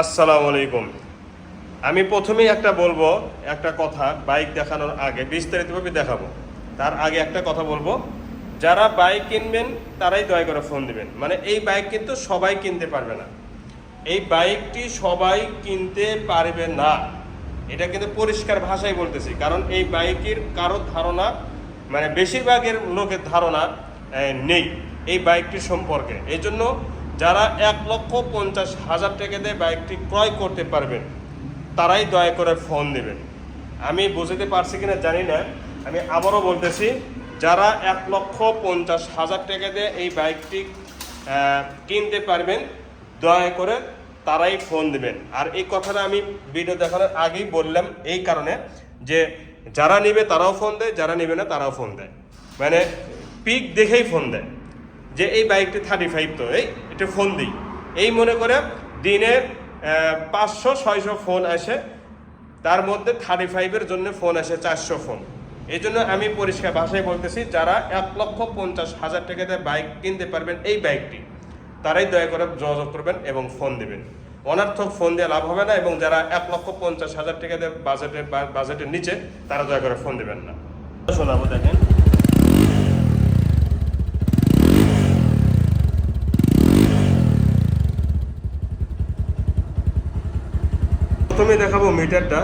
আসসালামু আলাইকুম। আমি প্রথমেই একটা বলব, একটা কথা বাইক দেখানোর আগে, বিস্তারিতভাবে দেখাবো। তার আগে একটা কথা বলব, যারা বাইক কিনবেন, তারাই দয়া করে ফোন দিবেন। মানে এই বাইক কিন্তু সবাই কিনতে পারবে না। এই বাইকটি সবাই কিনতে পারবে না। এটা কিন্তু পরিষ্কার ভাষায় বলতেছি, কারণ এই বাইকের কারও ধারণা মানে বেশিরভাগের লোকের ধারণা নেই এই বাইকটি সম্পর্কে। এই জন্য যারা এক লক্ষ পঞ্চাশ হাজার টাকা দিয়ে বাইকটি ক্রয় করতে পারবেন, তারাই দয়া করে ফোন দেবেন। আমি বুঝতে পারছি কিনা জানি না। আমি আবারও বলতেছি, যারা এক লক্ষ পঞ্চাশ হাজার টাকা দিয়ে এই বাইকটি কিনতে পারবেন, দয়া করে তারাই ফোন দেবেন। আর এই কথাটা আমি ভিডিও দেখানোর আগেই বললাম এই কারণে যে যারা নেবে তারাও ফোন দেয়, যারা নেবে না তারাও ফোন দেয়। মানে পিক দেখেই ফোন দেয়। যে এই বাইকটি থার্টি ফাইভ তো, এই একটু ফোন দিই। এই মনে করে দিনে পাঁচশো, ছয়শো ফোন আসে। তার মধ্যে থার্টি ফাইভের জন্য ফোন আসে চারশো ফোন এই জন্য আমি পরিষ্কার ভাষায় বলতেছি, যারা এক লক্ষ পঞ্চাশ হাজার টাকাতে বাইক কিনতে পারবেন এই বাইকটি, তারাই দয়া করে যোগাযোগ করবেন এবং ফোন দেবেন। অনার্থক ফোন দিয়ে লাভ হবে না এবং যারা এক লক্ষ পঞ্চাশ হাজার টাকা দিয়ে বাজেটে বাজেটের নিচে, তারা দয়া করে ফোন দেবেন না। শোনাবো দেখেন। প্রথমে দেখাবো মিটারটা।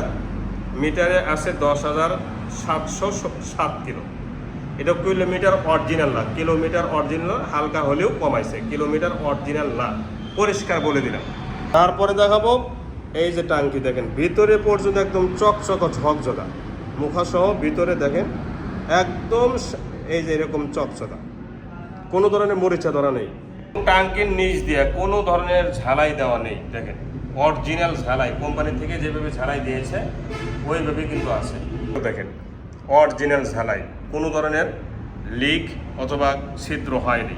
মিটারে আছে দশ হাজার সাতশো সাত কিলো। এটা কিলোমিটার অরিজিনাল না। কিলোমিটার অরিজিনাল, হালকা হলেও কমাইছে। কিলোমিটার অরিজিনাল না। পরিষ্কার বলে দিলাম। তারপরে দেখাবো এই যে টাঙ্কি দেখেন। ভিতরে পর্যন্ত একদম চকচক ঝকঝকা। মুখাসহ ভিতরে দেখেন, একদম এই যে এরকম চকচকা। কোনো ধরনের মরিচা ধরা নেই। টাঙ্কির নিচ দিয়ে কোনো ধরনের ঝালাই দেওয়া নেই। দেখেন। অরিজিনাল ঝালাই, কোম্পানি থেকে যেভাবে ঝালাই দিয়েছে, ওইভাবে কিন্তু আছে। দেখেন, অরিজিনাল ঝালাই, কোনো ধরনের লিক অথবা ছিদ্র হয়নি।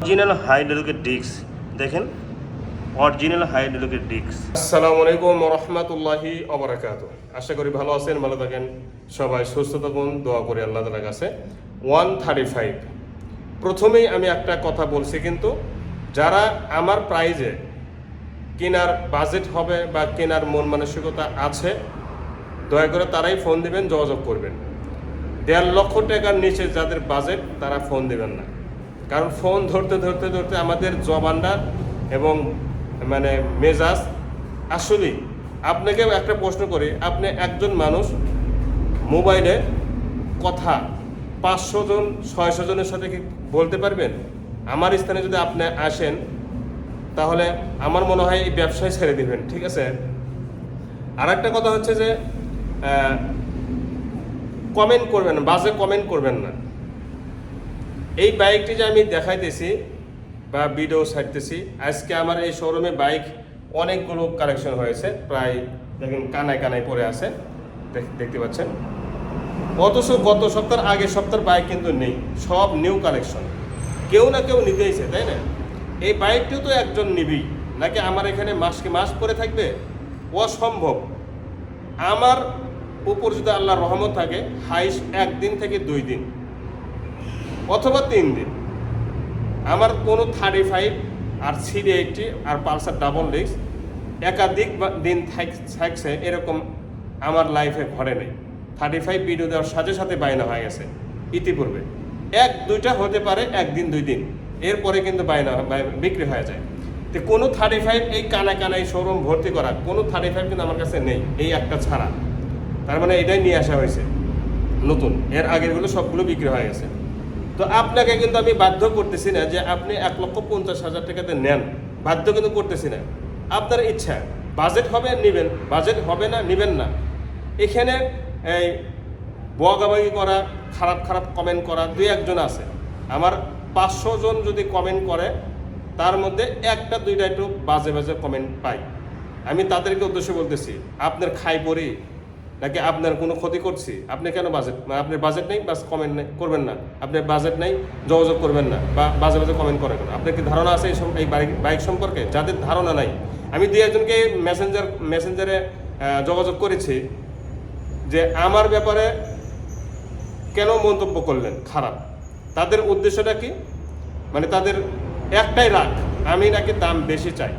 অরিজিনাল হাইড্রোলিকের ডিস্ক, দেখেন, অরিজিনাল হাইড্রোলিকের ডিস্ক। আসসালামু আলাইকুম রহমতুল্লাহি অবরাকাত আশা করি ভালো আছেন, ভালো থাকেন। সবাই সুস্থ থাকুন, দোয়া করি আল্লাহ তালার কাছে। One thirty five. প্রথমেই আমি একটা কথা বলছি কিন্তু, যারা আমার প্রাইজে কেনার বাজেট হবে বা কেনার মন মানসিকতা আছে, দয়া করে তারাই ফোন দিবেন, যোগাযোগ করবেন। দেড় লক্ষ টাকার নিচে যাদের বাজেট তারা ফোন দিবেন না। কারণ ফোন ধরতে ধরতে ধরতে আমাদের জবানটা এবং মানে মেজাজ, আসলেই আপনাকে একটা প্রশ্ন করি, আপনি একজন মানুষ, মোবাইলে কথা পাঁচশো জন, ছয়শো জনের সাথে কি বলতে পারবেন? আমার স্থানে যদি আপনি আসেন তাহলে আমার মনে হয় এই ব্যবসায় ছেড়ে দিবেন, ঠিক আছে? আর একটা কথা হচ্ছে যে কমেন্ট করবেন বাজে কমেন্ট করবেন না। এই বাইকটি যে আমি দেখাইতেছি বা ভিডিও ছাড়তেছি, আজকে আমার এই শোরুমে বাইক অনেকগুলো কালেকশন হয়েছে, প্রায় দেখেন কানায় কানায় পড়ে আছে, দেখ- দেখতে পাচ্ছেন? অথচ গত সপ্তাহ আগে সপ্তাহের বাইক কিন্তু নেই, সব নিউ কালেকশন কেউ না কেউ নিতেইছে, তাই না? এই বাইকটিও তো একজন নিবি নাকি আমার এখানে মাসকে মাস পরে থাকবে? অসম্ভব। আমার উপর যদি আল্লাহর রহমত থাকে হাইস একদিন থেকে দুই দিন, অথবা তিন দিন। আমার কোনো থার্টি ফাইভ আর থ্রি এইটটি আর পালসার ডাবল ডিস্ক একাধিক দিন থাক- থাকছে এরকম আমার লাইফে ঘরে নেই। থার্টি ফাইভ ভিডিও দেওয়ার সাথে সাথে বায়না হয়ে গেছে। ইতিপূর্বে। এক দুইটা হতে পারে, একদিন দুই দিন। এরপরে কিন্তু বায়না বায়- বিক্রি হয়ে যায়। তো কোনো থার্টি ফাইভ এই কানা কানাই শোরুম ভর্তি করা, কোনো থার্টি ফাইভ কিন্তু আমার কাছে নেই, এই একটা ছাড়া। তার মানে এটাই নিয়ে আসা হয়েছে, নতুন। এর আগেরগুলো সবগুলো বিক্রি হয়ে গেছে। তো আপনাকে কিন্তু আমি বাধ্য করতেছি না যে আপনি এক লক্ষ পঞ্চাশ হাজার টাকাতে নেন, বাধ্য কিন্তু করতেছি না। আপনার ইচ্ছা বাজেট হবে নেবেন বাজেট হবে না, নেবেন না। এখানে এই বগাবাগি করা, খারাপ খারাপ কমেন্ট করা, দুই একজন আছে। আমার পাঁচশো জন যদি কমেন্ট করে, তার মধ্যে একটা, দুইটা একটু বাজে বাজে কমেন্ট পাই আমি তাদেরকে উদ্দেশ্য বলতেছি, আপনার খাই পড়ি নাকি আপনার কোনো ক্ষতি করছি? আপনি কেন বাজেট আপনার বাজেট নেই, বাস কমেন্ট নেই করবেন না। আপনার বাজেট নেই, যোগাযোগ করবেন না, বা বাজে বাজে কমেন্ট করেন না। আপনার কি ধারণা আছে এই এই বাইক বাইক সম্পর্কে? যাদের ধারণা নাই। আমি দুই একজনকে মেসেঞ্জার মেসেঞ্জারে যোগাযোগ করেছি, যে আমার ব্যাপারে কেন মন্তব্য করলেন? খারাপ। তাদের উদ্দেশ্যটা কি? মানে তাদের একটাই রাগ, আমি নাকি দাম বেশি চাই।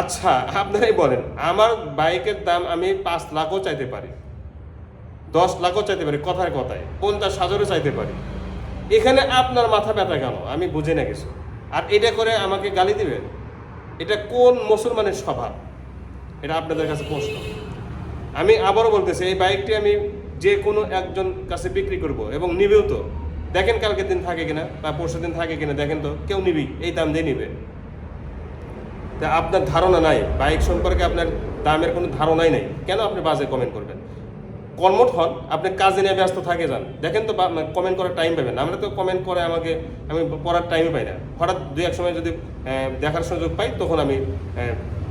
আচ্ছা আপনারাই বলেন, আমার বাইকের দাম আমি পাঁচ লাখও চাইতে পারি, দশ লাখও চাইতে পারি কথায় কথায়, পঞ্চাশ হাজারও চাইতে পারি। এখানে আপনার মাথা ব্যথা কেন? আমি বুঝি না কিছু। আর এটা করে আমাকে গালি দিবেন? এটা কোন মুসলমানের স্বভাব? এটা আপনাদের কাছে প্রশ্ন। আমি আবারও বলতেছি, এই বাইকটি আমি যে কোনো একজন কাছে বিক্রি করব এবং নিবেও তো। দেখেন কালকের দিন থাকে কিনা, বা পরশু দিন থাকে কিনা, দেখেন তো, কেউ নিবি, এই দাম দিয়ে নিবে। তা আপনার ধারণা নাই, বাইক সম্পর্কে আপনার দামের কোনো ধারণাই নেই, কেন আপনি বাজে কমেন্ট করবেন? কর্মঠ হন, আপনি কাজে নিয়ে ব্যস্ত থাকে যান। দেখেন তো কমেন্ট করার টাইম পাবেন। আমরা তো কমেন্ট করে আমাকে, আমি পড়ার টাইমই পাই না। হঠাৎ দুই এক সময় যদি দেখার সুযোগ পাই, তখন আমি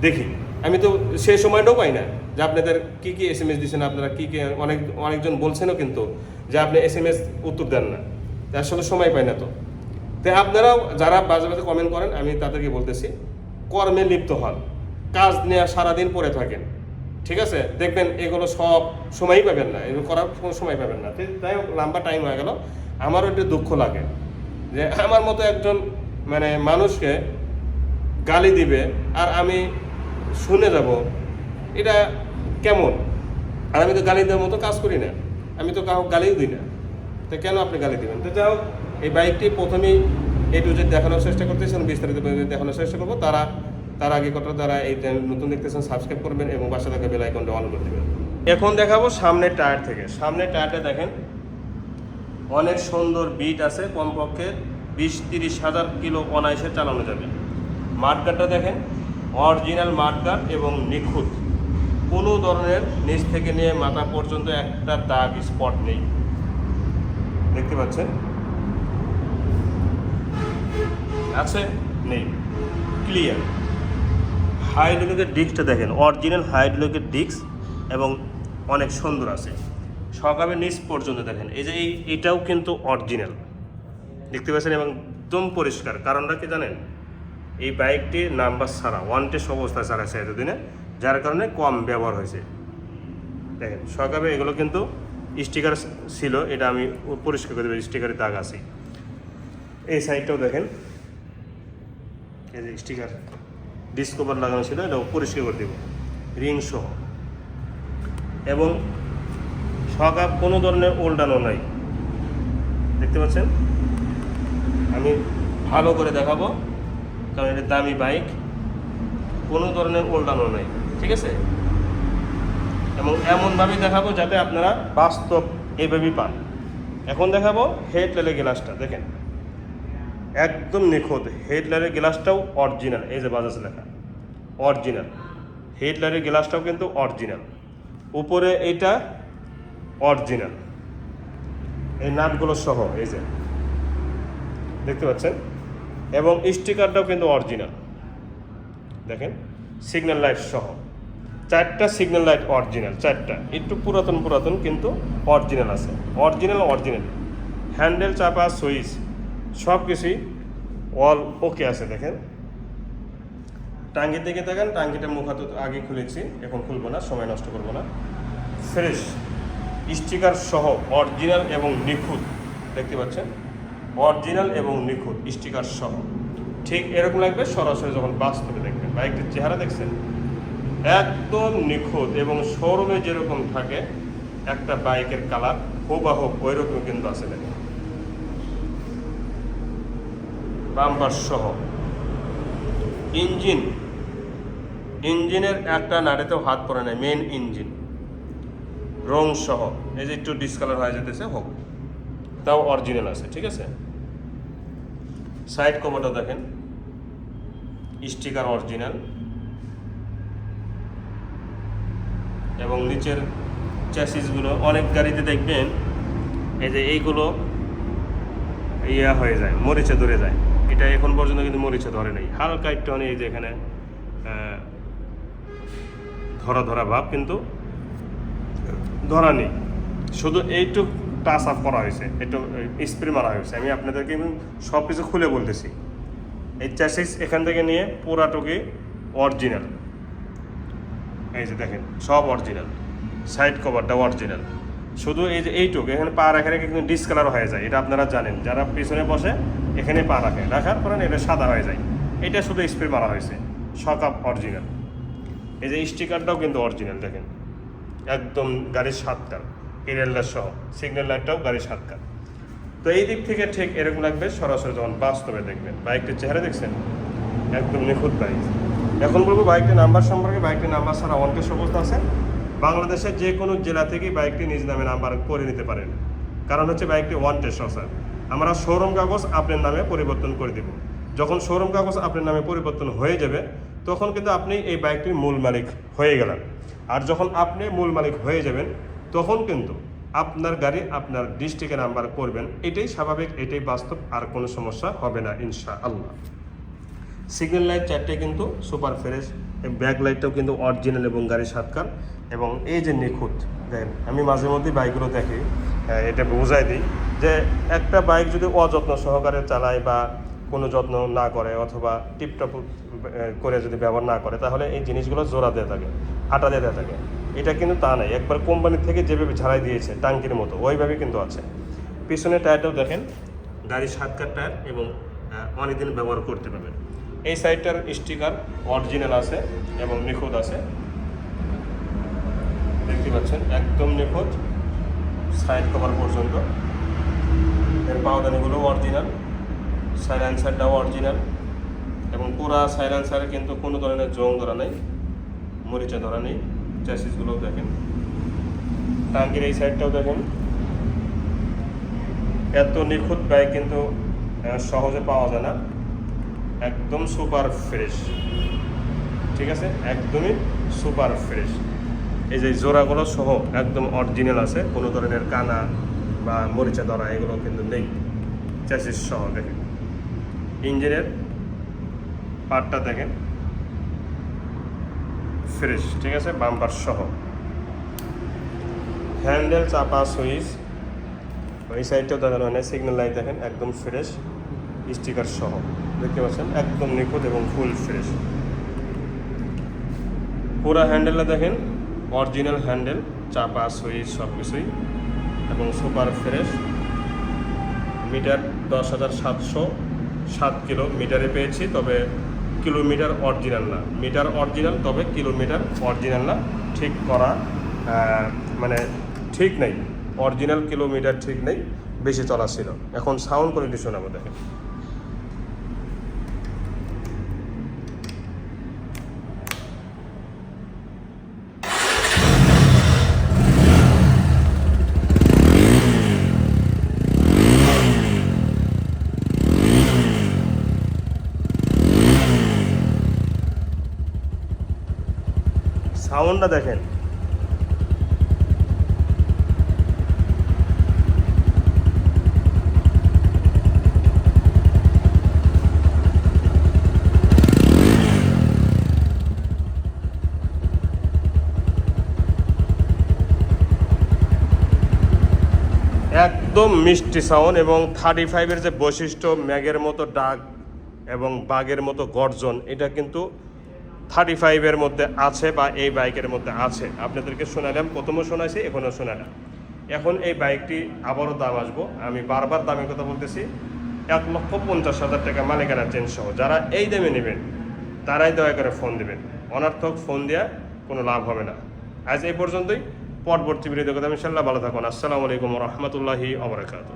দেখি। আমি তো সেই সময়টাও পাই না যে আপনাদের কী কী এস এম এস দিচ্ছেন আপনারা কী কী অনেক, অনেকজন বলছেনও কিন্তু যে আপনি এস এম এস উত্তর দেন না। সাথে সময় পাই না তো। তাই আপনারাও যারা বাজে বাজে কমেন্ট করেন, আমি তাদেরকে বলতেছি, কর্মে লিপ্ত হন। কাজ নিয়ে সারাদিন পড়ে থাকেন। ঠিক আছে? দেখবেন এগুলো সব সময়ই পাবেন না। এগুলো করার কোনো সময় পাবেন না। তো যাই হোক, লম্বা টাইম হয়ে গেল। আমারও একটু দুঃখ লাগে যে আমার মতো একজন মানে মানুষকে গালি দিবে আর আমি শুনে যাব, এটা কেমন? আর আমি তো গালি দেওয়ার মতো কাজ করি না। আমি তো কাউকে গালিও দিই না। তো কেন আপনি গালি দিবেন? তো যাই এই বাইকটি প্রথমেই এ টু জেড দেখানোর চেষ্টা করতেছেন বিস্তারিত দেখানোর চেষ্টা করব। তারা, তার আগে কথা তারা এই নতুন দেখতেছেন সাবস্ক্রাইব করবেন এবং পাশে থাকা বেল আইকনটা অন করে দেবেন। এখন দেখাবো সামনের টায়ার থেকে। সামনের টায়ারটা দেখেন, অনেক সুন্দর বিট আছে, কমপক্ষে বিশ তিরিশ হাজার কিলো অনায়াসে চালানো যাবে। মাঠগাটটা দেখেন অরিজিনাল মাঠগাট এবং নিখুঁত। কোনো ধরনের নিচ থেকে নিয়ে মাথা পর্যন্ত একটা দাগ স্পট নেই। দেখতে পাচ্ছেন? আছে? নেই। ক্লিয়ার হাইড্রোলিকের ডিস্কটা দেখেন অরিজিনাল হাইড্রোলিকের ডিস্ক এবং অনেক সুন্দর আছে। সকালে নিচ পর্যন্ত দেখেন, এই যে এই, এটাও কিন্তু অরিজিনাল দেখতে পাচ্ছেন, এবং একদম পরিষ্কার। কারণটা কি জানেন? এই বাইকটি নাম্বার ছাড়া ওয়ান টেস্ট অবস্থায় ছাড়াছে এতদিনে, যার কারণে কম ব্যবহার হয়েছে। দেখেন সকালে এগুলো কিন্তু স্টিকার ছিল, এটা আমি পরিষ্কার করে দেবো স্টিকারের দাগ আছে। এই সাইডটাও দেখেন। এই যে স্টিকার, ডিসকভার লাগানো ছিল, এটা পরিষ্কার করে দেবো, রিং সহ। এবং সকাপ কোনো ধরনের ওল্ডানো নাই। দেখতে পাচ্ছেন? আমি ভালো করে দেখাবো, কারণ এটা দামি বাইক, কোনো ধরনের ওল্ডানো নাই, ঠিক আছে? এবং এমনভাবে দেখাবো যাতে আপনারা বাস্তব এইভাবেই পান। এখন দেখাবো হেড লেলে গ্লাসটা, দেখেন। একদম নিখুঁত। হেডলাইটের গ্লাসটাও অরিজিনাল। এই যে বাজাজ লেখা। অরিজিনাল। হেডলাইটের গ্লাসটাও কিন্তু অরিজিনাল। উপরে এইটা অরিজিনাল। এই নাটগুলো সহ, এই যে। দেখতে পাচ্ছেন? এবং স্টিকারটাও কিন্তু অরিজিনাল। দেখেন? সিগন্যাল লাইট সহ। চারটা সিগন্যাল লাইট অরিজিনাল চারটা। একটু পুরাতন পুরাতন, কিন্তু অরিজিনাল আছে। অরিজিনাল অরিজিনাল হ্যান্ডেল চাপা সুইচ সব কিছুই অল ওকে আছে, দেখেন। টাঙ্গির দিকে দেখেন টাঙ্গিটা মুখ হাতে আগে খুলেছি, এখন খুলবো না, সময় নষ্ট করব না। ফ্রেশ স্টিকার সহ অরিজিনাল এবং নিখুঁত, দেখতে পাচ্ছেন? অরিজিনাল এবং নিখুঁত স্টিকার সহ। ঠিক এরকম লাগবে, সরাসরি যখন বাস্তবে দেখবেন। বাইকটির চেহারা দেখছেন? একদম নিখুঁত এবং শোরুমে যেরকম থাকে, একটা বাইকের কালার হুবাহু ওই রকম কিন্তু আছে দেখেন। Bumper engine. ইঞ্জিনের একটা নাড়িতেও হাত পড়ে নাই মেন ইঞ্জিন। রং সহ। এই যে একটু ডিসকালার হয়ে যেতেছে, হোক। তাও অরিজিনাল আছে, ঠিক আছে? সাইড কভারটা দেখেন। স্টিকার অরিজিনাল এবং নিচের চ্যাসিসগুলো অনেক গাড়িতে দেখবেন, এই যে এইগুলো ইয়া হয়ে যায়, মরিচে ধরে যায়। এটা এখন পর্যন্ত কিন্তু মরিচে ধরে নাই। হালকা একটু এই যে এখানে ধরা ধরা ভাব কিন্তু ধরা নেই। শুধু এইটুক টাচ আপ করা হয়েছে, একটু স্প্রে মারা হয়েছে। আমি আপনাদেরকে সব কিছু খুলে বলতেছি। এই চ্যাসিস এখান থেকে নিয়ে পুরাটুকি অরিজিনাল এই যে দেখেন, সব অরিজিনাল সাইড কভারটা অরিজিনাল শুধু এই যে এইটুক, এখানে পা রাখে রেখে কিন্তু ডিসকালার হয়ে যায়, এটা আপনারা জানেন। যারা পিছনে বসে, এখানে পা রাখে। রাখার পরে এটা সাদা হয়ে যায়। এটা শুধু স্প্রে মারা হয়েছে সকাপ অরিজিনাল এই যে স্টিকারটাও কিন্তু অরিজিনাল দেখেন। একদম গাড়ির সাতকার এরিয়াল লাইট সহ সিগন্যাল লাইটটাও গাড়ির সাতকার। তো এই দিক থেকে ঠিক এরকম লাগবে, সরাসরি যখন বাস্তবে দেখবেন। বাইকটির চেহারা দেখছেন? একদম নিখুঁত বাইক এখন বলব বাইকটির নাম্বার সম্পর্কে। বাইকটির নাম্বার ছাড়া অনটেস্ট অবস্থা আছে। বাংলাদেশের যে কোনো জেলা থেকেই বাইকটি নিজ নামে নাম্বার করে নিতে পারেন। কারণ হচ্ছে বাইকটি ওয়ান টেস্ট স্যার আমরা শোরুম কাগজ আপনার নামে পরিবর্তন করে দেব। যখন শোরুম কাগজ আপনার নামে পরিবর্তন হয়ে যাবে, তখন কিন্তু আপনি এই বাইকটির মূল মালিক হয়ে গেলেন। আর যখন আপনি মূল মালিক হয়ে যাবেন, তখন কিন্তু আপনার গাড়ি আপনার ডিস্ট্রিক্টে নাম্বার করবেন। এটাই স্বাভাবিক, এটাই বাস্তব, আর কোনো সমস্যা হবে না ইনশা আল্লাহ সিগন্যাল লাইট চারটে কিন্তু সুপার ফ্রেশ ব্যাক লাইটটাও কিন্তু অরিজিনাল এবং গাড়ির সাতকার এবং এই যে নিখুঁত দেখেন আমি মাঝে মধ্যেই বাইকগুলো দেখি হ্যাঁ, এটা বোঝাই দিই যে একটা বাইক যদি অযত্ন সহকারে চালায় বা কোনো যত্ন না করে অথবা টিপটপ করে যদি ব্যবহার না করে তাহলে এই জিনিসগুলো জোড়া দেওয়া থাকে আটা দিয়ে থাকে। এটা কিন্তু তা নাই একবার কোম্পানি থেকে যেভাবে ঝাড়াই দিয়েছে টাঙ্কির মতো ওইভাবে কিন্তু আছে। পিছনের টায়ারটাও দেখেন গাড়ির সাতকার টায়ার এবং অনেকদিন ব্যবহার করতে পারবেন। এই সাইডটার স্টিকার অরিজিনাল আছে এবং নিখুঁত আছে। দেখতে পাচ্ছেন, একদম নিখুঁত, সাইড কভার পর্যন্ত। এর পাওদানিগুলো অরিজিনাল সাইলেন্সারটাও অরিজিনাল এবং পুরা সাইলেন্সারে কিন্তু কোনো ধরনের জং ধরা নেই, মরিচা ধরা নেই, চ্যাসিসগুলোও দেখেন। টাঙ্কির এই সাইডটাও দেখেন। এত নিখুঁত বাইক কিন্তু সহজে পাওয়া যায় না। একদম সুপার ফ্রেশ। ঠিক আছে? একদমই সুপার ফ্রেশ। এই যে জোড়াগুলো সহ একদম অরিজিনাল আছে, কোনো ধরনের কানা বা মরিচা ধরা এগুলো কিন্তু নেই। চ্যাসিস সহ, দেখেন। ইঞ্জিনের পার্টটা দেখেন। ফ্রেশ, ঠিক আছে? বাম্পার সহ। হ্যান্ডেল চাপা সুইচ। ওই সাইডটাও দেখানো হয় না সিগন্যাল লাইট দেখেন, একদম ফ্রেশ। স্টিকার সহ। দেখতে পাচ্ছেন, একদম নিখুঁত এবং ফুল ফ্রেশ পুরো হ্যান্ডেলটা দেখেন অরিজিনাল হ্যান্ডেল চাপা সুইচ সব কিছুই এবং সুপার ফ্রেশ মিটার দশ হাজার সাতশো, সাত কিলো মিটারে পেয়েছি, তবে কিলোমিটার অরিজিনাল না। মিটার অরিজিনাল তবে কিলোমিটার অরিজিনাল না। ঠিক করা মানে ঠিক নেই। অরিজিনাল কিলোমিটার ঠিক নেই। বেশি চলা ছিল। এখন সাউন্ড কোয়ালিটি শোনাবো, দেখেন। সাউন্ডটা দেখেন। একদম মিষ্টি সাউন্ড এবং থার্টি ফাইভের যে বৈশিষ্ট্য, ম্যাগের মতো ডাক এবং বাঘের মতো গর্জন, এটা কিন্তু থার্টি ফাইভের মধ্যে আছে বা এই বাইকের মধ্যে আছে। আপনাদেরকে শোনালাম, প্রথমও শোনাইছি, এখনও শোনালাম। এখন এই বাইকটি আবারও দাম আসব। আমি বারবার দামের কথা বলতেছি, এক লক্ষ পঞ্চাশ হাজার টাকা মালিকানা চেঞ্জ সহ। যারা এই দামে নেবেন, তারাই দয়া করে ফোন দেবেন। অনার্থক ফোন দেওয়া কোনো লাভ হবে না। আজ এই পর্যন্তই। পরবর্তী ভিডিও দেখতে ইনশাল্লাহ ভালো থাকুন। আসসালামু আলাইকুম রহমতুল্লাহি অবরাকাত